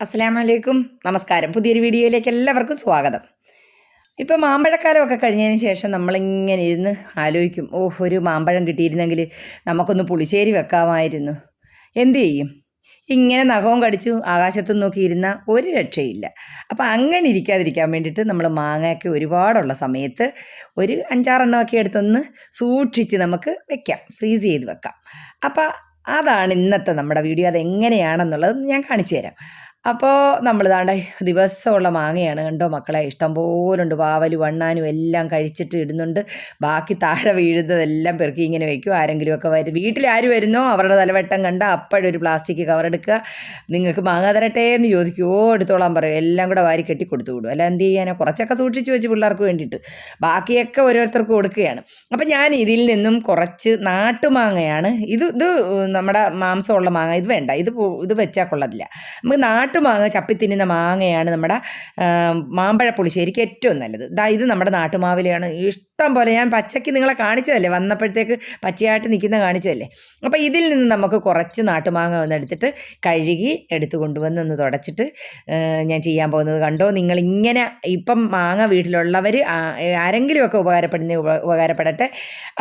അസ്സാം വലൈക്കും നമസ്കാരം. പുതിയൊരു വീഡിയോയിലേക്ക് എല്ലാവർക്കും സ്വാഗതം. ഇപ്പോൾ മാമ്പഴക്കാലമൊക്കെ കഴിഞ്ഞതിന് ശേഷം നമ്മളിങ്ങനെ ഇരുന്ന് ആലോചിക്കും ഓ ഒരു മാമ്പഴം കിട്ടിയിരുന്നെങ്കിൽ നമുക്കൊന്ന് പുളിശ്ശേരി വെക്കാമായിരുന്നു. എന്തു ചെയ്യും? ഇങ്ങനെ നഖവും കടിച്ചു ആകാശത്ത് നോക്കിയിരുന്ന ഒരു രക്ഷയില്ല. അപ്പോൾ അങ്ങനെ ഇരിക്കാതിരിക്കാൻ വേണ്ടിയിട്ട് നമ്മൾ മാങ്ങയൊക്കെ ഒരുപാടുള്ള സമയത്ത് ഒരു അഞ്ചാറെണ്ണമൊക്കെ എടുത്തൊന്ന് സൂക്ഷിച്ച് നമുക്ക് വെക്കാം ഫ്രീസ് ചെയ്ത് വെക്കാം. അപ്പോൾ അതാണ് ഇന്നത്തെ നമ്മുടെ വീഡിയോ. അതെങ്ങനെയാണെന്നുള്ളത് ഞാൻ കാണിച്ചു തരാം. അപ്പോൾ നമ്മൾ ദാണ്ട ദിവസമുള്ള മാങ്ങയാണ് കണ്ടോ മക്കളെ? ഇഷ്ടം പോലുണ്ട്. വാവലും വണ്ണാനും എല്ലാം കഴിച്ചിട്ട് ഇടുന്നുണ്ട്. ബാക്കി താഴെ വീഴുന്നതെല്ലാം പെറുക്കി ഇങ്ങനെ വെക്കും. ആരെങ്കിലുമൊക്കെ വരും വീട്ടിൽ ആര് വരുന്നോ? അവരുടെ തലവട്ടം കണ്ട അപ്പോഴൊരു പ്ലാസ്റ്റിക് കവർ എടുക്കുക. നിങ്ങൾക്ക് മാങ്ങ തരട്ടെ എന്ന് ചോദിക്കുമോ എടുത്തോളാൻ പറയും. എല്ലാം കൂടെ വാരി കെട്ടി കൊടുത്തു വിടും. അല്ല എന്ത് ചെയ്യാനോ? കുറച്ചൊക്കെ സൂക്ഷിച്ച് വെച്ച് പിള്ളേർക്ക് വേണ്ടിയിട്ട്. ബാക്കിയൊക്കെ ഓരോരുത്തർക്ക് കൊടുക്കുകയാണ്. അപ്പം ഞാൻ ഇതിൽ നിന്നും കുറച്ച് നാട്ടുമാങ്ങയാണ്. ഇത് ഇത് നമ്മുടെ മാംസമുള്ള മാങ്ങ. ഇത് വേണ്ട. ഇത് ഇത് വെച്ചാൽ കൊള്ളത്തില്ല. നമുക്ക് നാട്ടുമാങ്ങ ചപ്പി തിന്നുന്ന മാങ്ങയാണ് നമ്മുടെ മാമ്പഴ പുളിശ്ശേരിക്ക് ഏറ്റവും നല്ലത്. ദാ ഇത് നമ്മുടെ നാട്ടുമാവിലയാണ്. ഇഷ്ടം പോലെ ഞാൻ പച്ചയ്ക്ക് നിങ്ങളെ കാണിച്ചതല്ലേ? വന്നപ്പോഴത്തേക്ക് പച്ചയായിട്ട് നിൽക്കുന്ന കാണിച്ചതല്ലേ? അപ്പോൾ ഇതിൽ നിന്ന് നമുക്ക് കുറച്ച് നാട്ടുമാങ്ങ ഒന്ന് എടുത്തിട്ട് കഴുകി എടുത്ത് കൊണ്ടുവന്ന് ഒന്ന് തുടച്ചിട്ട് ഞാൻ ചെയ്യാൻ പോകുന്നത് കണ്ടോ? നിങ്ങളിങ്ങനെ ഇപ്പം മാങ്ങ വീട്ടിലുള്ളവർ ആരെങ്കിലുമൊക്കെ ഉപകാരപ്പെടുന്ന ഉപകാരപ്പെടട്ടെ.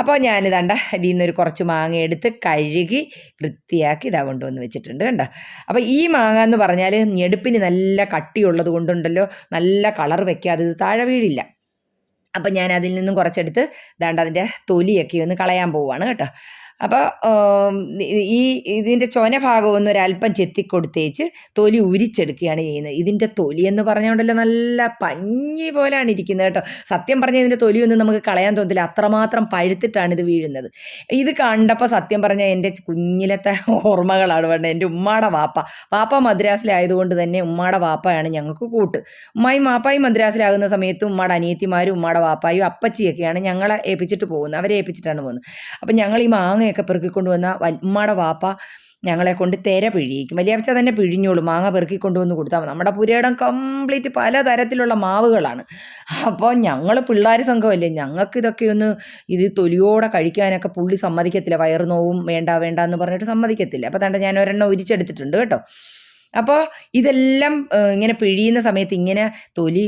അപ്പോൾ ഞാനിതണ്ട ഇതിൽ നിന്നൊരു കുറച്ച് മാങ്ങ എടുത്ത് കഴുകി വൃത്തിയാക്കി ഇതാ കൊണ്ടുവന്ന് വെച്ചിട്ടുണ്ട് കണ്ടോ? അപ്പോൾ ഈ മാങ്ങ എന്ന് പറഞ്ഞാൽ ഞെടുപ്പിന് നല്ല കട്ടിയുള്ളത് കൊണ്ടുണ്ടല്ലോ. നല്ല കളർ വെക്കാതെ ഇത് താഴെ വീഴില്ല. അപ്പം ഞാൻ അതിൽ നിന്നും കുറച്ചെടുത്ത് ദാണ്ട് അതിന്റെ തൊലിയൊക്കെ ഒന്ന് കളയാൻ പോവുകയാണ് കേട്ടോ. അപ്പോൾ ഈ ഇതിന്റെ ചൊന ഭാഗം ഒന്ന് ഒരല്പം ചെത്തിക്കൊടുത്തേച്ച് തൊലി ഉരിച്ചെടുക്കുകയാണ് ചെയ്യുന്നത്. ഇതിന്റെ തൊലി എന്ന് പറഞ്ഞുകൊണ്ടല്ലോ നല്ല പഞ്ഞി പോലെയാണ് ഇരിക്കുന്നത് കേട്ടോ. സത്യം പറഞ്ഞാൽ ഇതിന്റെ തൊലിയൊന്നും നമുക്ക് കളയാൻ തോന്നില്ല അത്രമാത്രം പഴുത്തിട്ടാണ് ഇത് വീഴുന്നത്. ഇത് കണ്ടപ്പോൾ സത്യം പറഞ്ഞാൽ എന്റെ കുഞ്ഞിലത്തെ ഓർമ്മകളാണ് വേണ്ടത് എന്റെ ഉമ്മാടെ വാപ്പ. വാപ്പ മദ്രാസിലായതുകൊണ്ട് തന്നെ ഉമ്മാടെ വാപ്പയാണ് ഞങ്ങൾക്ക് കൂട്ട്. ഉമ്മായും വാപ്പായും മദ്രാസിലാകുന്ന സമയത്ത് ഉമ്മാടെ അനിയത്തിമാരും ഉമ്മാടെ വാപ്പായും അപ്പച്ചിയൊക്കെയാണ് ഞങ്ങളെ ഏൽപ്പിച്ചിട്ട് പോകുന്നത്. അവരെ ഏൽപ്പിച്ചിട്ടാണ് പോകുന്നത്. അപ്പം ഞങ്ങൾ ഈ മാങ്ങയൊക്കെ പെറുക്കിക്കൊണ്ട് വന്ന വൽ- വാപ്പ ഞങ്ങളെ കൊണ്ട് തെര പിഴിയിക്കും. വലിയപ്പച്ച തന്നെ പിഴിഞ്ഞോളൂ. മാങ്ങ പെറുക്കി കൊണ്ടുവന്ന് കൊടുത്താൽ നമ്മുടെ പുരയിടം കംപ്ലീറ്റ് പലതരത്തിലുള്ള മാവുകളാണ്. അപ്പോൾ ഞങ്ങൾ പിള്ളേർ സംഘമല്ലേ. ഞങ്ങൾക്ക് ഇതൊക്കെ ഒന്ന് ഇത് തൊലിയോടെ കഴിക്കാനൊക്കെ പുള്ളി സമ്മതിക്കത്തില്ല. വയറു നോവും വേണ്ട വേണ്ട എന്ന് പറഞ്ഞിട്ട് സമ്മതിക്കത്തില്ല. അപ്പോൾ തണ്ട ഞാൻ ഒരെണ്ണം ഉരിച്ചെടുത്തിട്ടുണ്ട് കേട്ടോ. അപ്പോൾ ഇതെല്ലാം ഇങ്ങനെ പിഴിയുന്ന സമയത്ത് ഇങ്ങനെ തൊലി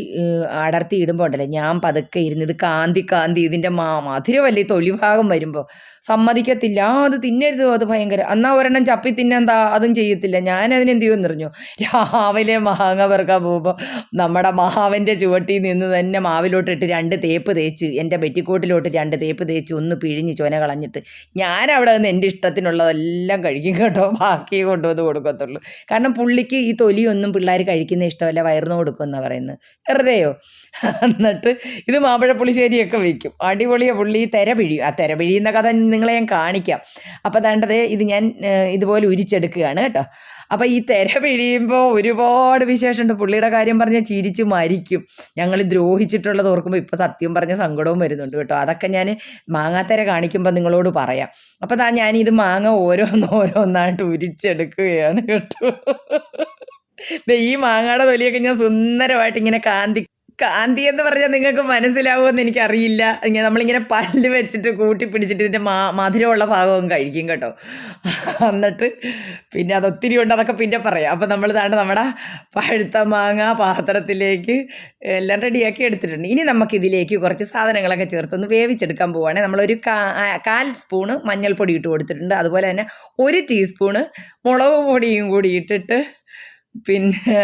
അടർത്തി ഇടുമ്പോൾ ഉണ്ടല്ലോ? ഞാൻ പതുക്കെ ഇരുന്ന് ഇത് കാന്തി കാന്തി ഇതിന്റെ മാ മധുരമല്ലേ തൊലി ഭാഗം വരുമ്പോൾ സമ്മതിക്കത്തില്ല. അത് തിന്നരുത് അത് ഭയങ്കര. എന്നാ ഒരെണ്ണം ചപ്പി തിന്നെന്താ അതും ചെയ്യത്തില്ല. ഞാൻ അതിനെന്ത് ചെയ്യുമെന്ന് അറിഞ്ഞു. രാവിലെ മാങ്ങ പെറുക്കാൻ പോകുമ്പോൾ നമ്മുടെ മാവിന്റെ ചുവട്ടിൽ നിന്ന് തന്നെ മാവിലോട്ടിട്ട് രണ്ട് തേപ്പ് തേച്ച് എന്റെ പെറ്റിക്കോട്ടിലോട്ട് രണ്ട് തേപ്പ് തേച്ച് ഒന്ന് പിഴിഞ്ഞ് ചൊന കളഞ്ഞിട്ട് ഞാൻ അവിടെ നിന്ന് എന്റെ ഇഷ്ടത്തിനുള്ളതെല്ലാം കഴിക്കും കേട്ടോ. ബാക്കി കൊണ്ടുവന്ന് കൊടുക്കത്തുള്ളൂ. കാരണം പുള്ളിക്ക് ഈ തൊലിയൊന്നും പിള്ളേർ കഴിക്കുന്ന ഇഷ്ടമല്ല വയറിന് കൊടുക്കുമെന്നാണ് പറയുന്നത്. വെറുതെയോ? എന്നിട്ട് ഇത് മാമ്പഴ പുളിശ്ശേരിയൊക്കെ വയ്ക്കും അടിപൊളിയ പുള്ളി. തെര പിഴിയും ആ തെര പിഴിയുന്ന കഥ നിങ്ങളെ ഞാൻ കാണിക്കാം. അപ്പോൾ വേണ്ടത് ഇത് ഞാൻ ഇതുപോലെ ഉരിച്ചെടുക്കുകയാണ് കേട്ടോ. അപ്പോൾ ഈ തിര പിഴിയുമ്പോൾ ഒരുപാട് വിശേഷമുണ്ട്. പുള്ളിയുടെ കാര്യം പറഞ്ഞാൽ ചിരിച്ച് മരിക്കും. ഞങ്ങൾ ദ്രോഹിച്ചിട്ടുള്ളത് ഓർക്കുമ്പോൾ ഇപ്പോൾ സത്യം പറഞ്ഞ സങ്കടവും വരുന്നുണ്ട് കേട്ടോ. അതൊക്കെ ഞാൻ മാങ്ങാത്തര കാണിക്കുമ്പോൾ നിങ്ങളോട് പറയാം. അപ്പോൾ താ ഞാനിത് മാങ്ങ ഓരോന്ന് ഓരോന്നായിട്ട് ഉരിച്ചെടുക്കുകയാണ് കേട്ടോ. ഈ മാങ്ങയുടെ തൊലിയൊക്കെ ഞാൻ സുന്ദരമായിട്ട് ഇങ്ങനെ കാന്തി കാന്തി എന്ന് പറഞ്ഞാൽ നിങ്ങൾക്ക് മനസ്സിലാവുമെന്ന് എനിക്കറിയില്ല. ഇങ്ങനെ നമ്മളിങ്ങനെ പല്ല് വെച്ചിട്ട് കൂട്ടി പിടിച്ചിട്ട് ഇതിന്റെ മാ മധുരമുള്ള ഭാഗവും കഴിക്കും കേട്ടോ. എന്നിട്ട് പിന്നെ അതൊത്തിരി ഉണ്ട് അതൊക്കെ പിന്നെ പറയാം. അപ്പോൾ നമ്മൾ താണ്ട് നമ്മുടെ പഴുത്ത മാങ്ങ പാത്രത്തിലേക്ക് എല്ലാം റെഡിയാക്കി എടുത്തിട്ടുണ്ട്. ഇനി നമുക്കിതിലേക്ക് കുറച്ച് സാധനങ്ങളൊക്കെ ചേർത്തൊന്ന് വേവിച്ചെടുക്കാൻ പോവുകയാണെങ്കിൽ നമ്മളൊരു കാൽ സ്പൂണ് മഞ്ഞൾപ്പൊടി ഇട്ട് കൊടുത്തിട്ടുണ്ട്. അതുപോലെ തന്നെ ഒരു ടീസ്പൂണ് മുളക് പൊടിയും കൂടി ഇട്ടിട്ട് പിന്നെ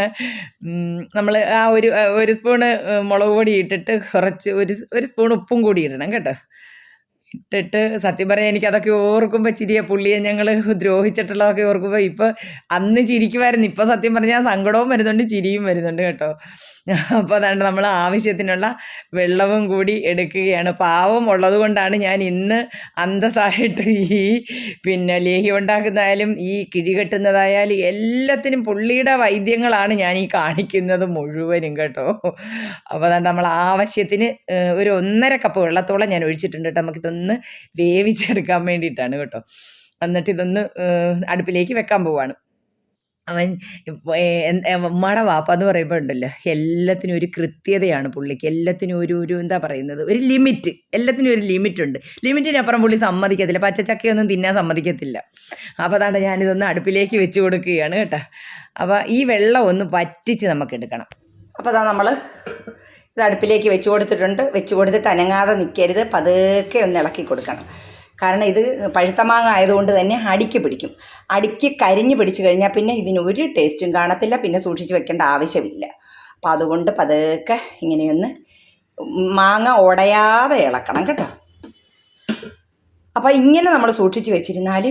നമ്മൾ ആ ഒരു ഒരു സ്പൂണ് മുളക് പൊടി ഇട്ടിട്ട് കുറച്ച് ഒരു ഒരു സ്പൂൺ ഉപ്പും കൂടി ഇടണം കേട്ടോ. ഇട്ടിട്ട് സത്യം പറയാൻ എനിക്കതൊക്കെ ഓർക്കുമ്പോൾ ചിരിയ. പുള്ളിയെ ഞങ്ങൾ ദ്രോഹിച്ചിട്ടുള്ളതൊക്കെ ഓർക്കുമ്പോൾ ഇപ്പോൾ അന്ന് ചിരിക്കുമായിരുന്നു. ഇപ്പോൾ സത്യം പറഞ്ഞാൽ സങ്കടവും വരുന്നുണ്ട് ചിരിയും വരുന്നുണ്ട് കേട്ടോ. അപ്പോൾ അതാണ് നമ്മൾ ആവശ്യത്തിനുള്ള വെള്ളവും കൂടി എടുക്കുകയാണ്. പാവം ഉള്ളത് കൊണ്ടാണ് ഞാൻ ഇന്ന് അന്തസ്സായിട്ട് ഈ പിന്നെ ലേഹി ഉണ്ടാക്കുന്നതായാലും ഈ കിഴി കെട്ടുന്നതായാലും എല്ലാത്തിനും പുള്ളിയുടെ വൈദ്യങ്ങളാണ് ഞാൻ ഈ കാണിക്കുന്നത് മുഴുവനും കേട്ടോ. അപ്പോൾ അതാണ് നമ്മൾ ആവശ്യത്തിന് ഒരു ഒന്നര കപ്പ് വെള്ളത്തോളം ഞാൻ ഒഴിച്ചിട്ടുണ്ട് കേട്ടോ. നമുക്കിതൊന്ന് വേവിച്ചെടുക്കാൻ വേണ്ടിയിട്ടാണ് കേട്ടോ. എന്നിട്ട് ഇതൊന്ന് അടുപ്പിലേക്ക് വെക്കാൻ പോവാണ്. അവൻ എൻ- വാപ്പ എന്ന് പറയുമ്പോൾ ഉണ്ടല്ലോ എല്ലാത്തിനും ഒരു കൃത്യതയാണ് പുള്ളിക്ക്. എല്ലാത്തിനും ഒരു ഒരു എന്താ പറയുന്നത് ഒരു ലിമിറ്റ്. എല്ലാത്തിനും ഒരു ലിമിറ്റുണ്ട്. ലിമിറ്റിനപ്പുറം പുള്ളി സമ്മതിക്കത്തില്ല. പച്ചച്ചക്കയൊന്നും തിന്നാൻ സമ്മതിക്കത്തില്ല. അപ്പോൾ അതാണ്ട് ഞാനിതൊന്ന് അടുപ്പിലേക്ക് വെച്ച് കൊടുക്കുകയാണ് കേട്ടോ. അപ്പോൾ ഈ വെള്ളം ഒന്ന് പറ്റിച്ച് നമുക്ക് എടുക്കണം. അപ്പോൾ അതാ നമ്മൾ ഇത് അടുപ്പിലേക്ക് വെച്ച് കൊടുത്തിട്ടുണ്ട്. വെച്ച് കൊടുത്തിട്ട് അനങ്ങാതെ നിൽക്കരുത് പതുക്കെ ഒന്ന് ഇളക്കി കൊടുക്കണം. കാരണം ഇത് പഴുത്ത മാങ്ങ ആയതുകൊണ്ട് തന്നെ അടിക്ക് പിടിക്കും. അടിക്ക് കരിഞ്ഞ് പിടിച്ചു കഴിഞ്ഞാൽ പിന്നെ ഇതിന് ഒരു ടേസ്റ്റും കാണത്തില്ല പിന്നെ സൂക്ഷിച്ച് വെക്കേണ്ട ആവശ്യമില്ല. അപ്പം അതുകൊണ്ട് പതുക്കെ ഇങ്ങനെയൊന്ന് മാങ്ങ ഉടയാതെ ഇളക്കണം കേട്ടോ. അപ്പോൾ ഇങ്ങനെ നമ്മൾ സൂക്ഷിച്ച് വെച്ചിരുന്നാൽ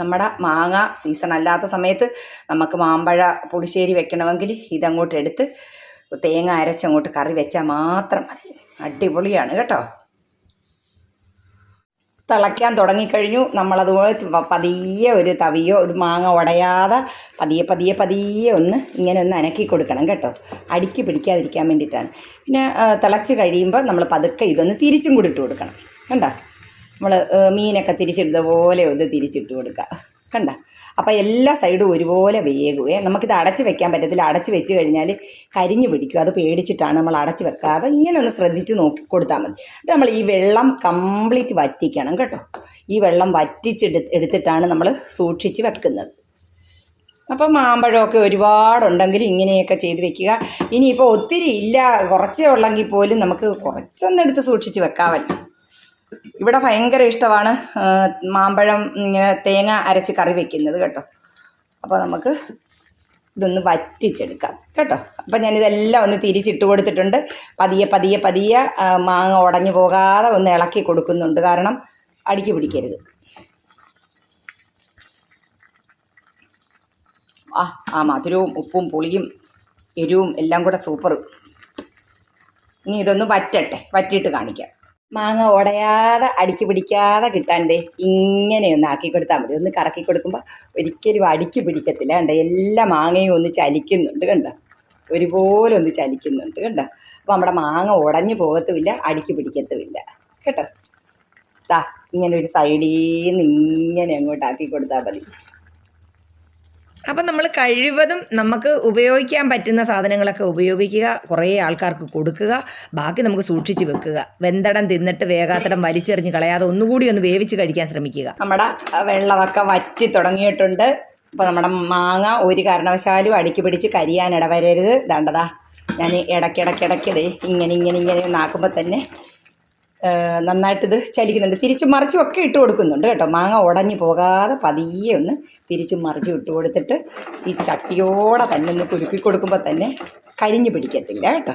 നമ്മുടെ മാങ്ങ സീസൺ അല്ലാത്ത സമയത്ത് നമുക്ക് മാമ്പഴ പുളിശ്ശേരി വെക്കണമെങ്കിൽ ഇതങ്ങോട്ട് എടുത്ത് തേങ്ങ അരച്ചങ്ങോട്ട് കറി വെച്ചാൽ മാത്രം മതി. അടിപൊളിയാണ് കേട്ടോ. തിളയ്ക്കാൻ തുടങ്ങിക്കഴിഞ്ഞു. നമ്മളതുപോലെ പ- പതിയെ ഒരു തവിയോ ഒരു മാങ്ങ ഉടയാതെ പതിയെ പതിയെ പതിയെ ഒന്ന് ഇങ്ങനെ ഒന്ന് അനക്കി കൊടുക്കണം കേട്ടോ. അടുക്കി പിടിക്കാതിരിക്കാൻ വേണ്ടിയിട്ടാണ്. പിന്നെ തിളച്ച് കഴിയുമ്പോൾ നമ്മൾ പതുക്കെ ഇതൊന്ന് തിരിച്ചും കൂടി ഇട്ട് കൊടുക്കണം. കണ്ടോ? നമ്മൾ മീനൊക്കെ തിരിച്ചിടുന്ന പോലെ ഒന്ന് തിരിച്ചിട്ട് കൊടുക്കുക. കണ്ട? അപ്പോൾ എല്ലാ സൈഡും ഒരുപോലെ വേകുവേ നമുക്കിത് അടച്ച് വെക്കാൻ പറ്റത്തില്ല. അടച്ച് വെച്ച് കഴിഞ്ഞാൽ കരിഞ്ഞു പിടിക്കും. അത് പേടിച്ചിട്ടാണ് നമ്മൾ അടച്ച് വെക്കാതെ ഇങ്ങനെ ഒന്ന് ശ്രദ്ധിച്ച് നോക്കി കൊടുത്താൽ മതി. അത് നമ്മൾ ഈ വെള്ളം കംപ്ലീറ്റ് വറ്റിക്കണം കേട്ടോ. ഈ വെള്ളം വറ്റിച്ചെടു എടുത്തിട്ടാണ് നമ്മൾ സൂക്ഷിച്ച് വെക്കുന്നത്. അപ്പം മാമ്പഴമൊക്കെ ഒരുപാടുണ്ടെങ്കിൽ ഇങ്ങനെയൊക്കെ ചെയ്ത് വെക്കുക. ഇനിയിപ്പോൾ ഒത്തിരി ഇല്ല. കുറച്ചേ ഉള്ളെങ്കിൽ പോലും നമുക്ക് കുറച്ചൊന്നെടുത്ത് സൂക്ഷിച്ച് വെക്കാമല്ലോ ഇവിടെ ഭയങ്കര ഇഷ്ടമാണ് മാമ്പഴം ഇങ്ങനെ തേങ്ങ അരച്ച് കറി വെക്കുന്നത് കേട്ടോ. അപ്പോൾ നമുക്ക് ഇതൊന്ന് വറ്റിച്ചെടുക്കാം കേട്ടോ. അപ്പം ഞാനിതെല്ലാം ഒന്ന് തിരിച്ചിട്ട് കൊടുത്തിട്ടുണ്ട്. പതിയെ പതിയെ പതിയെ മാങ്ങ ഉടഞ്ഞു പോകാതെ ഒന്ന് ഇളക്കി കൊടുക്കുന്നുണ്ട്. കാരണം അടിക്ക് പിടിക്കരുത്. ആ ആ മധുരവും ഉപ്പും പുളിയും എരിവും എല്ലാം കൂടെ സൂപ്പർ. ഇനി ഇതൊന്ന് വറ്റട്ടെ. വറ്റിയിട്ട് കാണിക്കാം. മാങ്ങ ഉടയാതെ അടുക്കി പിടിക്കാതെ കിട്ടാണ്ടേ ഇങ്ങനെ ഒന്ന് ആക്കി കൊടുത്താൽ മതി. ഒന്ന് കറക്കി കൊടുക്കുമ്പോൾ ഒരിക്കലും അടുക്കി പിടിക്കത്തില്ല കണ്ട? എല്ലാ മാങ്ങയും ഒന്ന് ചലിക്കുന്നുണ്ട് കണ്ടോ? ഒരുപോലെ ഒന്ന് ചലിക്കുന്നുണ്ട് കണ്ടോ? അപ്പോൾ നമ്മുടെ മാങ്ങ ഉടഞ്ഞു പോകത്തുമില്ല അടുക്കി പിടിക്കത്തുമില്ല. കേട്ടോ? താ ഇങ്ങനെ ഒരു സൈഡിൽ നിന്ന് ഇങ്ങനെ അങ്ങോട്ടാക്കി കൊടുത്താൽ മതി. അപ്പം നമ്മൾ കഴിവതും നമുക്ക് ഉപയോഗിക്കാൻ പറ്റുന്ന സാധനങ്ങളൊക്കെ ഉപയോഗിക്കുക കുറേ ആൾക്കാർക്ക് കൊടുക്കുക ബാക്കി നമുക്ക് സൂക്ഷിച്ച് വെക്കുക. വെന്തടം തിന്നിട്ട് വേഗാത്തടം വലിച്ചെറിഞ്ഞ് കളയാതെ ഒന്നുകൂടി ഒന്ന് വേവിച്ച് കഴിക്കാൻ ശ്രമിക്കുക. നമ്മുടെ വെള്ളമൊക്കെ വറ്റി തുടങ്ങിയിട്ടുണ്ട്. അപ്പോൾ നമ്മുടെ മാങ്ങ ഒരു കാരണവശാലും അടുക്കി പിടിച്ച് കരിയാൻ ഇടവരരുത്. ദണ്ടതാ ഞാൻ ഇടയ്ക്കിടയ്ക്കിടയ്ക്ക് ഇങ്ങനെ ഇങ്ങനെ ഇങ്ങനെ നാക്കുമ്പോൾ തന്നെ നന്നായിട്ടിത് ചലിക്കുന്നുണ്ട്. തിരിച്ചും മറിച്ചും ഒക്കെ ഇട്ട് കൊടുക്കുന്നുണ്ട് കേട്ടോ. മാങ്ങ ഉടഞ്ഞു പോകാതെ പതിയെ ഒന്ന് തിരിച്ചും മറിച്ചും ഇട്ട് കൊടുത്തിട്ട് ഈ ചട്ടിയോടെ തന്നെ ഒന്ന് കുലുക്കി കൊടുക്കുമ്പോൾ തന്നെ കരിഞ്ഞു പിടിക്കത്തില്ല കേട്ടോ.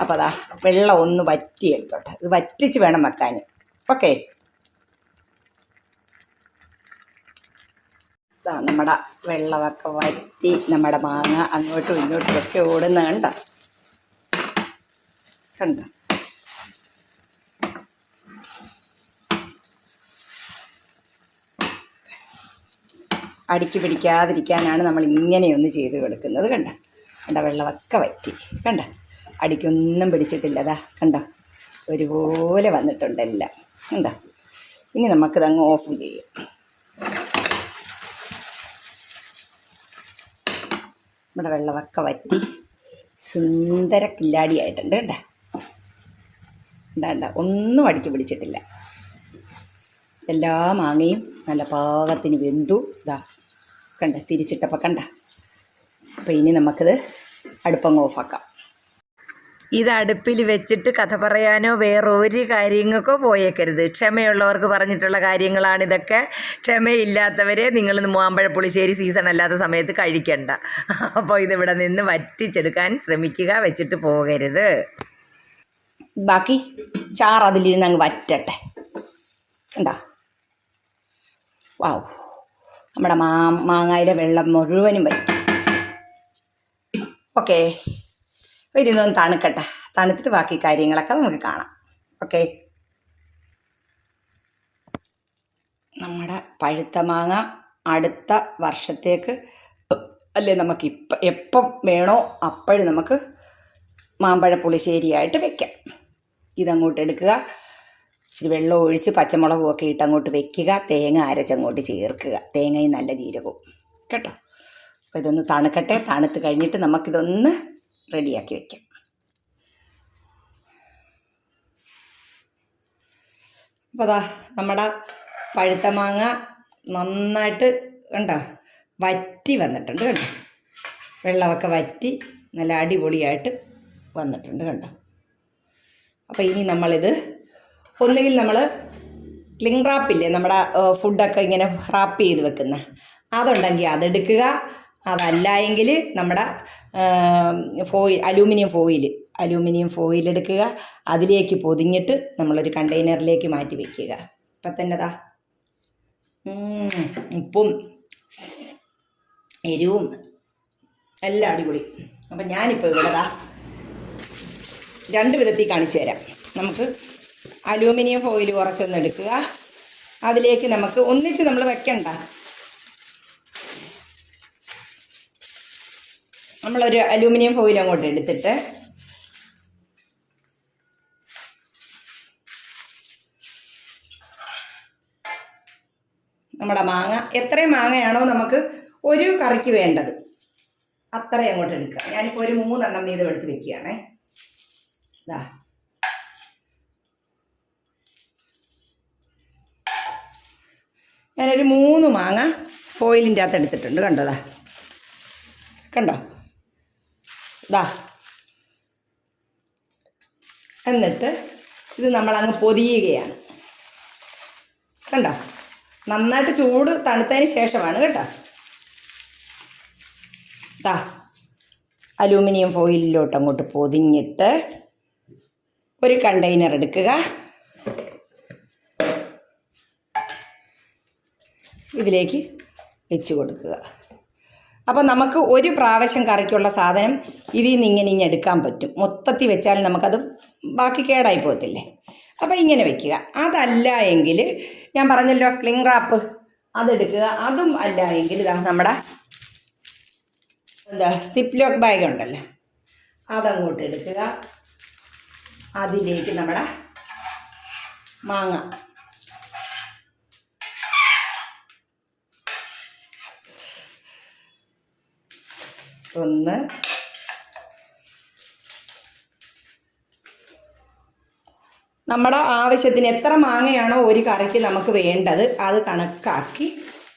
അപ്പോൾ അതാ വെള്ളം ഒന്ന് വറ്റി എടുത്തോട്ടെ. ഇത് വറ്റിച്ച് വേണം വെക്കാൻ. ഓക്കെ. നമ്മുടെ വെള്ളമൊക്കെ വറ്റി നമ്മുടെ മാങ്ങ അങ്ങോട്ടും ഇങ്ങോട്ടും ഒക്കെ ഓടുന്ന കണ്ട കണ്ടോ? അടുക്കി പിടിക്കാതിരിക്കാനാണ് നമ്മൾ ഇങ്ങനെയൊന്ന് ചെയ്ത് കൊടുക്കുന്നത്. കണ്ട? കണ്ട? വെള്ളമൊക്കെ വറ്റി. കണ്ട? അടിക്കൊന്നും പിടിച്ചിട്ടില്ല. അതാ കണ്ട? ഒരുപോലെ വന്നിട്ടുണ്ടെല്ലാം കണ്ട? ഇനി നമുക്കിതങ്ങ് ഓഫ് ചെയ്യും. നമ്മുടെ വെള്ളമൊക്കെ വറ്റി. സുന്ദര കില്ലാടിയായിട്ടുണ്ട്. കണ്ട? കണ്ട? ഒന്നും അടിച്ചു പിടിച്ചിട്ടില്ല. എല്ലാ മാങ്ങയും നല്ല പാകത്തിന് വെന്തു. ഇതാ കണ്ട തിരിച്ചിട്ടപ്പോൾ കണ്ട. അപ്പോൾ ഇനി നമുക്കിത് അടുപ്പങ്ങ് ഓഫാക്കാം. ഇത് അടുപ്പിൽ വെച്ചിട്ട് കഥ പറയാനോ വേറെ ഒരു കാര്യങ്ങൾക്കോ പോയേക്കരുത്. ക്ഷമയുള്ളവർക്ക് പറഞ്ഞിട്ടുള്ള കാര്യങ്ങളാണ് ഇതൊക്കെ. ക്ഷമയില്ലാത്തവരെ നിങ്ങൾ മാമ്പഴ പുളിശ്ശേരി സീസൺ അല്ലാത്ത സമയത്ത് കഴിക്കണ്ട. അപ്പോൾ ഇതിവിടെ നിന്ന് വറ്റിച്ചെടുക്കാൻ ശ്രമിക്കുക വെച്ചിട്ട് പോകരുത്. ബാക്കി ചാറ് അതിലിരുന്ന് അങ്ങ് വറ്റട്ടെ. ഉണ്ടോ വാവ് നമ്മുടെ മാ മാങ്ങായിലെ വെള്ളം മുഴുവനും വരും ഓക്കെ. ഇരുന്നൊന്ന് തണുക്കട്ടെ. തണുത്തിട്ട് ബാക്കി കാര്യങ്ങളൊക്കെ നമുക്ക് കാണാം. ഓക്കെ. നമ്മുടെ പഴുത്ത മാങ്ങ അടുത്ത വർഷത്തേക്ക് അല്ലേ നമുക്ക് ഇപ്പം എപ്പം വേണോ അപ്പോഴും നമുക്ക് മാമ്പഴ പുളിശ്ശേരിയായിട്ട് വെക്കാം. ഇതങ്ങോട്ട് എടുക്കുക. ഇച്ചിരി വെള്ളം ഒഴിച്ച് പച്ചമുളകും ഒക്കെ ഇട്ട് അങ്ങോട്ട് വെക്കുക. തേങ്ങ അരച്ചങ്ങോട്ട് ചേർക്കുക. തേങ്ങയും നല്ല ജീരകവും. കേട്ടോ? അപ്പോൾ ഇതൊന്ന് തണുക്കട്ടെ. തണുത്ത് കഴിഞ്ഞിട്ട് നമുക്കിതൊന്ന് റെഡിയാക്കി വെക്കാം. അപ്പോൾ അതാ നമ്മുടെ പഴുത്ത മാങ്ങ നന്നായിട്ട് കണ്ടോ? വറ്റി വന്നിട്ടുണ്ട് കണ്ടോ? വെള്ളമൊക്കെ വറ്റി നല്ല അടിപൊളിയായിട്ട് വന്നിട്ടുണ്ട് കണ്ടോ? അപ്പോൾ ഇനി നമ്മളിത് ഒന്നുകിൽ നമ്മൾ ക്ലിങ് റാപ്പില്ലേ നമ്മുടെ ഫുഡൊക്കെ ഇങ്ങനെ റാപ്പ് ചെയ്ത് വെക്കുന്ന. അതുണ്ടെങ്കിൽ അതെടുക്കുക അതല്ല എങ്കിൽ നമ്മുടെ foil aluminium foil aluminium foil എടുക്കുക. അതിലേക്ക് പൊതിഞ്ഞിട്ട് നമ്മളൊരു കണ്ടെയ്നറിലേക്ക് മാറ്റി വെക്കുക. ഇപ്പം തന്നെ ദാ ഉപ്പും എരിവും എല്ലാം അടിപൊളി. അപ്പം ഞാനിപ്പോൾ ഇവിടെ രണ്ട് വിധത്തിൽ കാണിച്ചു തരാം. നമുക്ക് അലൂമിനിയം ഫോയിൽ കുറച്ചൊന്ന് എടുക്കുക. അതിലേക്ക് നമുക്ക് ഒന്നിച്ച് നമ്മൾ വെക്കണ്ട. നമ്മളൊരു അലൂമിനിയം ഫോയിൽ അങ്ങോട്ട് എടുത്തിട്ട്. നമ്മുടെ മാങ്ങ എത്രയും മാങ്ങയാണോ നമുക്ക് ഒരു കറിക്ക് വേണ്ടത്. അത്രയും അങ്ങോട്ട് എടുക്കുക. ഞാനിപ്പോൾ ഒരു മൂന്നെണ്ണം വീതം എടുത്ത് വെക്കുകയാണേ. ഇതാ ഞാനൊരു മൂന്ന് മാങ്ങ ഫോയിലിന്റെ അകത്ത് എടുത്തിട്ടുണ്ട്. കണ്ടതാ കണ്ടോ? ദാ. എന്നിട്ട് ഇത് നമ്മളങ്ങ് പൊതിയുകയാണ്. കണ്ടോ? നന്നായിട്ട് ചൂട് തണുത്തതിന് ശേഷമാണ് കേട്ടോ. ദാ. അലൂമിനിയം ഫോയിലിലോട്ട് അങ്ങോട്ട് പൊതിഞ്ഞിട്ട് ഒരു കണ്ടെയ്നർ എടുക്കുക. ഇതിലേക്ക് വെച്ച് കൊടുക്കുക. അപ്പോൾ നമുക്ക് ഒരു പ്രാവശ്യം കറിക്കുള്ള സാധനം ഇതിൽ നിന്ന് ഇങ്ങനെ ഇങ്ങനെ എടുക്കാൻ പറ്റും. മൊത്തത്തിൽ വെച്ചാൽ നമുക്കത് ബാക്കി കേടായി പോകത്തില്ലേ? അപ്പോൾ ഇങ്ങനെ വെക്കുക. അതല്ല എങ്കിൽ ഞാൻ പറഞ്ഞല്ലോ ക്ലിങ് റാപ്പ് അതെടുക്കുക അതും അല്ല എങ്കിൽ ഇതാ നമ്മുടെ എന്താ സിപ്പ് ലോക്ക് ബാഗ് ഉണ്ടല്ലോ. അതങ്ങോട്ട് എടുക്കുക. അതിലേക്ക് നമ്മുടെ മാങ്ങ. ഒന്ന്. നമ്മുടെ ആവശ്യത്തിന് എത്ര മാങ്ങയാണോ ഒരു കറിക്ക് നമുക്ക് വേണ്ടത് അത് കണക്കാക്കി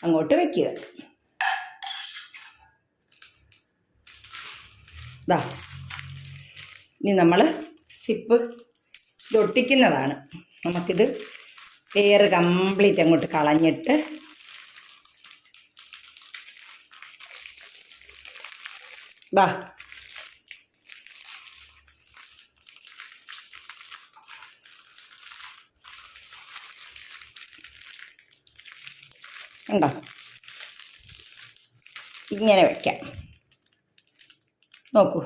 അങ്ങോട്ട് വെക്കുക. ഇതാ ഇനി നമ്മൾ സിപ്പ് ഇതൊട്ടിക്കുന്നതാണ്. നമുക്കിത് എയർ കംപ്ലീറ്റ് അങ്ങോട്ട് കളഞ്ഞിട്ട് ദാ. ഉണ്ടോ ഇങ്ങനെ വെക്കാം. നോക്കൂ.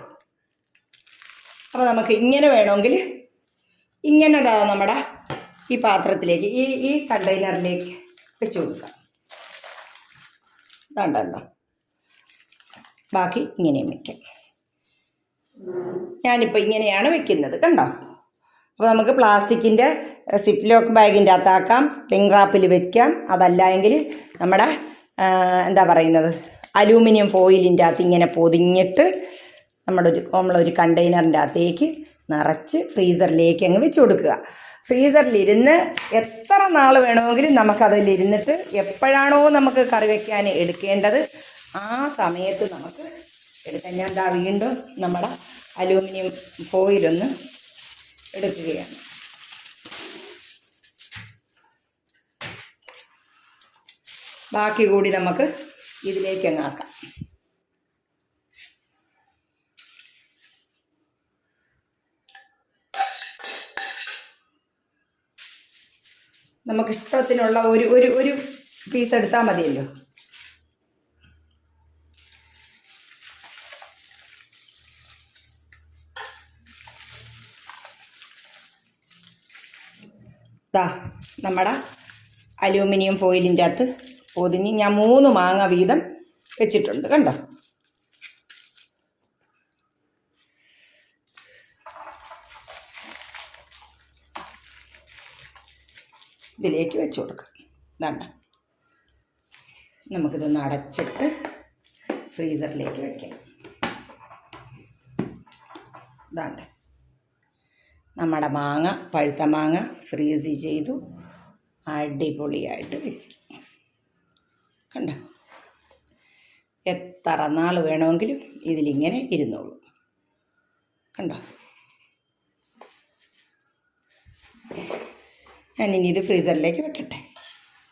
അപ്പോൾ നമുക്ക് ഇങ്ങനെ വേണമെങ്കിൽ ഇങ്ങനെ ദാ നമ്മുടെ ഈ പാത്രത്തിലേക്ക് ഈ ഈ കണ്ടെയ്നറിലേക്ക് വെച്ച് കൊടുക്കാം. കണ്ടോ ബാക്കി ഇങ്ങനെയും വയ്ക്കാം. ഞാനിപ്പോൾ ഇങ്ങനെയാണ് വെക്കുന്നത് കണ്ടോ? അപ്പോൾ നമുക്ക് പ്ലാസ്റ്റിക്കിന്റെ സിപ്പ് ലോക്ക് ബാഗിന്റെ അകത്താക്കാം ലിങ് റാപ്പിൽ വെക്കാം. അതല്ല എങ്കിൽ നമ്മുടെ എന്താ പറയുന്നത് അലൂമിനിയം ഫോയിലിന്റെ അകത്ത് ഇങ്ങനെ പൊതിഞ്ഞിട്ട് നമ്മുടെ ഒരു നമ്മളൊരു കണ്ടെയ്നറിന്റെ അകത്തേക്ക് നിറച്ച് ഫ്രീസറിലേക്ക് അങ്ങ് വെച്ച് കൊടുക്കുക. ഫ്രീസറിലിരുന്ന് എത്ര നാൾ വേണമെങ്കിലും നമുക്കതിലിരുന്നിട്ട് എപ്പോഴാണോ നമുക്ക് കറി വയ്ക്കാൻ എടുക്കേണ്ടത് ആ സമയത്ത് നമുക്ക് എടുക്കാം ഞാൻ വീണ്ടും നമ്മുടെ അലൂമിനിയം ഫോയിലൊന്ന് എടുക്കുകയാണ്. ബാക്കി കൂടി നമുക്ക് ഇതിലേക്ക് അങ്ങ് ആക്കാം. നമുക്ക് ഇഷ്ടത്തിനുള്ള ഒരു ഒരു ഒരു പീസ് എടുത്താൽ മതിയല്ലോ ദാ നമ്മുടെ അലൂമിനിയം ഫോയിലിന്റെ അകത്ത് പൊതിഞ്ഞ് ഞാൻ മൂന്ന് മാങ്ങ വീതം വെച്ചിട്ടുണ്ട് കണ്ടോ? ഇതിലേക്ക് വെച്ച് കൊടുക്കാം. വേണ്ട നമുക്കിതൊന്ന് അടച്ചിട്ട് ഫ്രീസറിലേക്ക് വെക്കാം. ഇതാണ്ട്. നമ്മുടെ മാങ്ങ പഴുത്ത മാങ്ങ ഫ്രീസ് ചെയ്തു. അടിപൊളിയായിട്ട് വെച്ചിരിക്കും കണ്ടോ? എത്ര നാൾ വേണമെങ്കിലും ഇതിലിങ്ങനെ ഇരുന്നോളൂ. കണ്ടോ? ഞാനിനി ഇത് ഫ്രീസറിലേക്ക് വെക്കട്ടെ.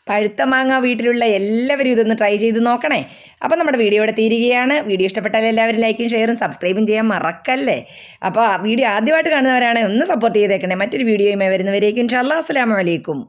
പഴുത്ത മാങ്ങ വീട്ടിലുള്ള എല്ലാവരും ഇതൊന്ന് ട്രൈ ചെയ്ത് നോക്കണേ. അപ്പോൾ നമ്മുടെ വീഡിയോ ഇവിടെ തീരുകയാണ്. വീഡിയോ ഇഷ്ടപ്പെട്ടാൽ എല്ലാവരും ലൈക്കും ഷെയറും സബ്സ്ക്രൈബും ചെയ്യാൻ മറക്കല്ലേ? അപ്പോൾ വീഡിയോ ആദ്യമായിട്ട് കാണുന്നവരാണെങ്കിൽ ഒന്ന് സപ്പോർട്ട് ചെയ്തേക്കണേ. മറ്റൊരു വീഡിയോയുമായി വരുന്നവരേക്കും. ഇൻഷാല്ലാ അസ്സാം അലൈക്കും.